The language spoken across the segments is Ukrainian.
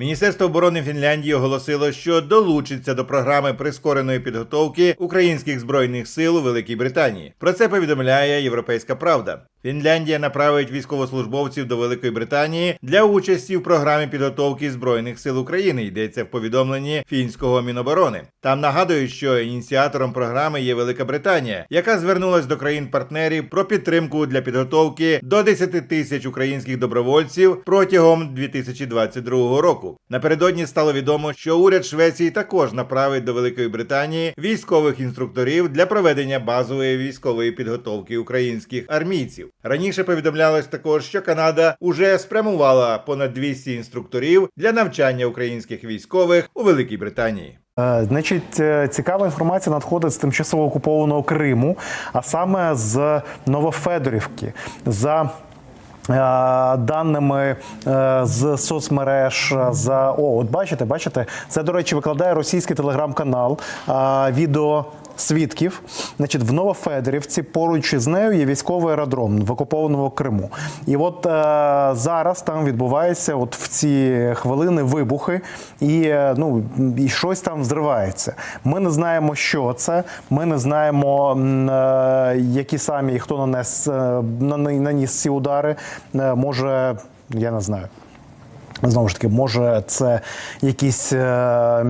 Міністерство оборони Фінляндії оголосило, що долучиться до програми прискореної підготовки українських збройних сил у Великій Британії. Про це повідомляє Європейська Правда. Фінляндія направить військовослужбовців до Великої Британії для участі в програмі підготовки збройних сил України. Йдеться в повідомленні фінського міноборони. Там нагадують, що ініціатором програми є Велика Британія, яка звернулась до країн-партнерів про підтримку для підготовки до 10 тисяч українських добровольців протягом 2022 року. Напередодні стало відомо, що уряд Швеції також направить до Великої Британії військових інструкторів для проведення базової військової підготовки українських армійців. Раніше повідомлялось також, що Канада уже спрямувала понад 200 інструкторів для навчання українських військових у Великій Британії. Е, Значить, е, цікава інформація надходить з тимчасово окупованого Криму, а саме з Новофедорівки. За е, Даними з соцмереж за о, от бачите, бачите, це до речі, викладає російський телеграм-канал відео свідків. Значить, в Новофедорівці поруч із нею є військовий аеродром в окупованому Криму. І от е, зараз там відбувається, от в ці хвилини вибухи, і е, ну і щось там взривається. Ми не знаємо, що це. Ми не знаємо, е, які самі хто нанес е, наніс ці удари. Е, може, я не знаю. Знову ж таки, може, це якісь е,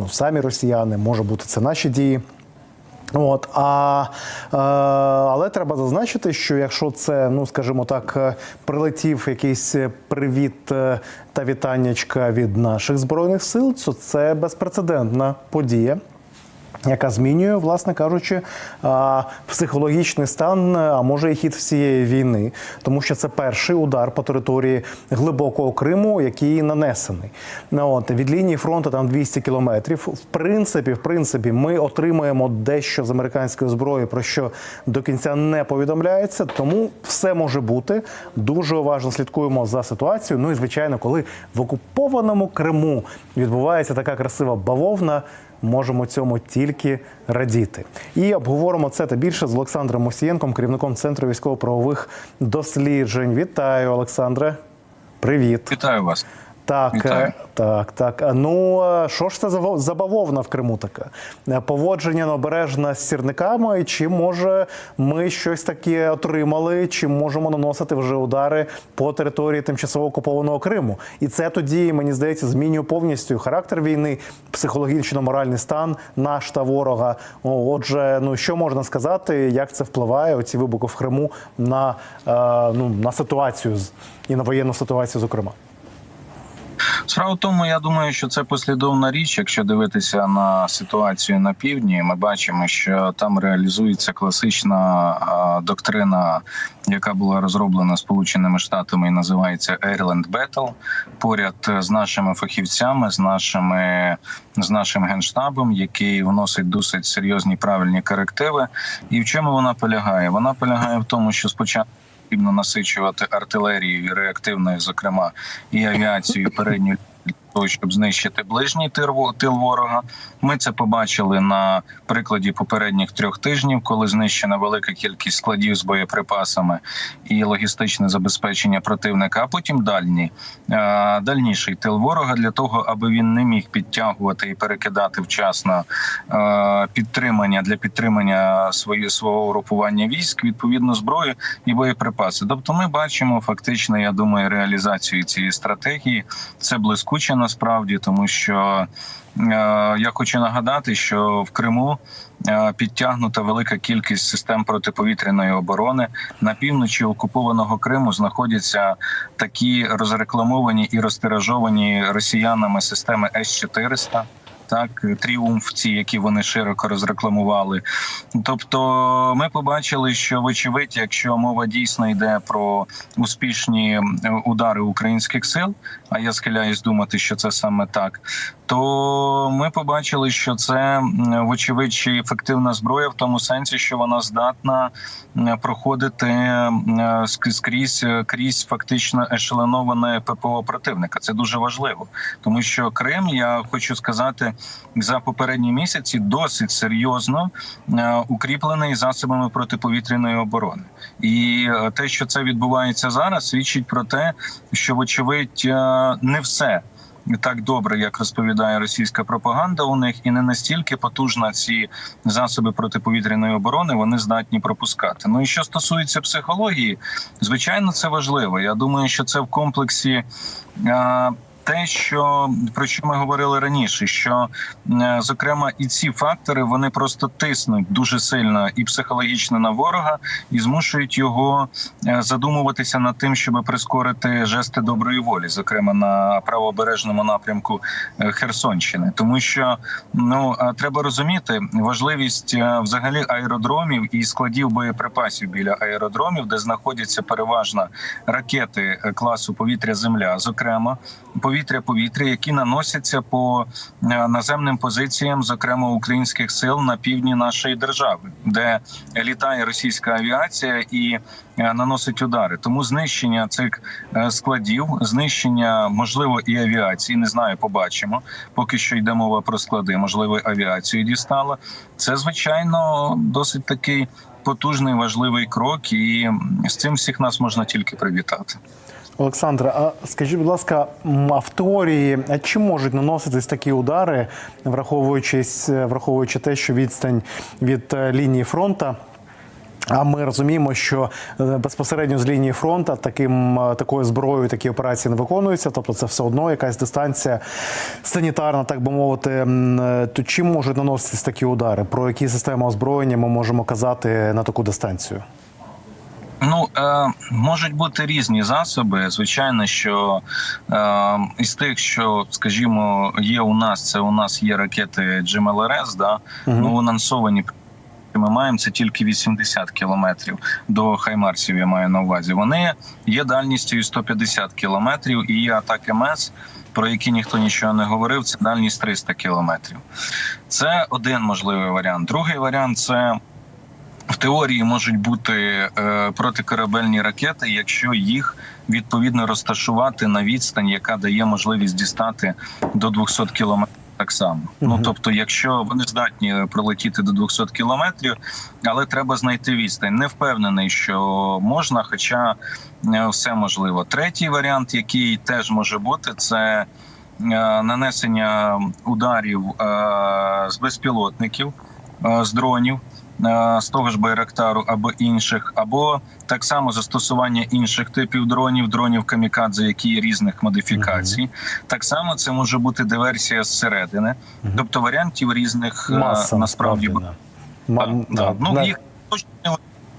ну, самі росіяни, може бути це наші дії. От, а, е, але треба зазначити, що якщо це, ну скажімо так, е, прилетів якийсь привіт е, та вітаннячка від наших збройних сил, то це безпрецедентна подія. Яка змінює, власне кажучи, психологічний стан, а може і хід всієї війни, тому що це перший удар по території глибокого Криму, який нанесений. Ну, От від лінії фронту там 200 кілометрів. В принципі, в принципі, ми отримаємо дещо з американської зброї, про що до кінця не повідомляється. Тому все може бути. Дуже уважно слідкуємо за ситуацією. Ну і звичайно, коли в окупованому Криму відбувається така красива бавовна можемо цьому тільки радіти. І обговоримо це та більше з Олександром Мосієнком, керівником центру військово-правових досліджень. Вітаю, Олександре. Привіт. Вітаю вас. Так, Вітаю. так, так. Ну що ж це за во- бавовна в Криму така? Поводження необережне з сірниками, чи може ми щось таке отримали, чи можемо наносити вже удари по території тимчасово окупованого Криму? І це тоді, мені здається, змінює повністю характер війни, психологічно-моральний стан наш та ворога. Отже, ну що можна сказати, як це впливає оці вибухи в Криму на, е, ну, на ситуацію і на воєнну ситуацію, зокрема? Справа в тому, я думаю, що це послідовна річ. Якщо дивитися на ситуацію на півдні, ми бачимо, що там реалізується класична доктрина, яка була розроблена Сполученими Штатами і називається Ireland Battle, поряд з нашими фахівцями, з нашими з нашим генштабом, який вносить досить серйозні правильні корективи. І в чому вона полягає? Вона полягає в тому, що спочатку. Потрібно насичувати артилерією реактивною, зокрема, і авіацією передньої щоб знищити ближній тил ворога. Ми це побачили на прикладі попередніх трьох тижнів, коли знищена велика кількість складів з боєприпасами і логістичне забезпечення противника. А потім дальній е, дальніший тил ворога для того, аби він не міг підтягувати і перекидати вчасно е, підтримання для підтримання свої свого угрупування військ, відповідно зброю і боєприпаси. Тобто, ми бачимо фактично, я думаю, реалізацію цієї стратегії. Це блискуче насправді, тому що е, я хочу нагадати, що в Криму е, підтягнута велика кількість систем протиповітряної оборони. На півночі окупованого Криму знаходяться такі розрекламовані і розтиражовані росіянами системи С 400 так тріумф, ці, які вони широко розрекламували. Тобто, ми побачили, що вочевидь, якщо мова дійсно йде про успішні удари українських сил, а я схиляюсь думати, що це саме так. То ми побачили, що це вочевидь ще ефективна зброя в тому сенсі, що вона здатна проходити скрізь крізь фактично ешеленоване ППО противника. Це дуже важливо, тому що Крим, я хочу сказати, за попередні місяці досить серйозно е, укріплений засобами протиповітряної оборони. І е, те, що це відбувається зараз, свідчить про те, що вочевидь е, не все. Так добре, як розповідає російська пропаганда, у них і не настільки потужна ці засоби протиповітряної оборони вони здатні пропускати. Ну і що стосується психології, звичайно, це важливо. Я думаю, що це в комплексі. Те, що про що ми говорили раніше, що е, зокрема і ці фактори вони просто тиснуть дуже сильно і психологічно на ворога, і змушують його е, задумуватися над тим, щоб прискорити жести доброї волі, зокрема на правобережному напрямку е, Херсонщини, тому що ну треба розуміти важливість взагалі аеродромів і складів боєприпасів біля аеродромів, де знаходяться переважно ракети класу повітря-земля, зокрема повітря-повітря, які наносяться по е, наземним позиціям, зокрема українських сил на півдні нашої держави, де літає російська авіація і е, наносить удари. Тому знищення цих е, складів, знищення можливо і авіації, не знаю, побачимо. Поки що йде мова про склади, можливо, авіацію дістала. Це звичайно досить такий потужний важливий крок, і з цим всіх нас можна тільки привітати. Олександре, а скажіть, будь ласка, а в теорії, чи можуть наноситись такі удари, враховуючись, враховуючи те, що відстань від е, лінії фронту? А ми розуміємо, що е, безпосередньо з лінії фронту таким е, такою зброєю такі операції не виконуються. Тобто, це все одно якась дистанція санітарна, так би мовити. Е, То чим можуть наноситись такі удари? Про які системи озброєння ми можемо казати на таку дистанцію? Ну е, можуть бути різні засоби. Звичайно, що е, із тих, що скажімо, є у нас, це у нас є ракети GMLRS, да ну анонсовані. Ми маємо це тільки 80 кілометрів до Хаймарсів. Я маю на увазі. Вони є дальністю і 150 кілометрів, і є атаки МЕС, про які ніхто нічого не говорив. Це дальність 300 кілометрів. Це один можливий варіант. Другий варіант це в теорії можуть бути е, протикорабельні ракети, якщо їх відповідно розташувати на відстань, яка дає можливість дістати до 200 кілометрів. Так само, ну тобто, якщо вони здатні пролетіти до 200 кілометрів, але треба знайти відстань. Не впевнений, що можна, хоча е, все можливо. Третій варіант, який теж може бути, це е, нанесення ударів е, з безпілотників, з дронів. Е, З того ж Байрактару або інших, або так само застосування інших типів дронів, дронів камікадзе, які є різних модифікацій. Так само це може бути диверсія зсередини, тобто варіантів різних е, Маса насправді насправді. да. Да. Ну Да. їх точно не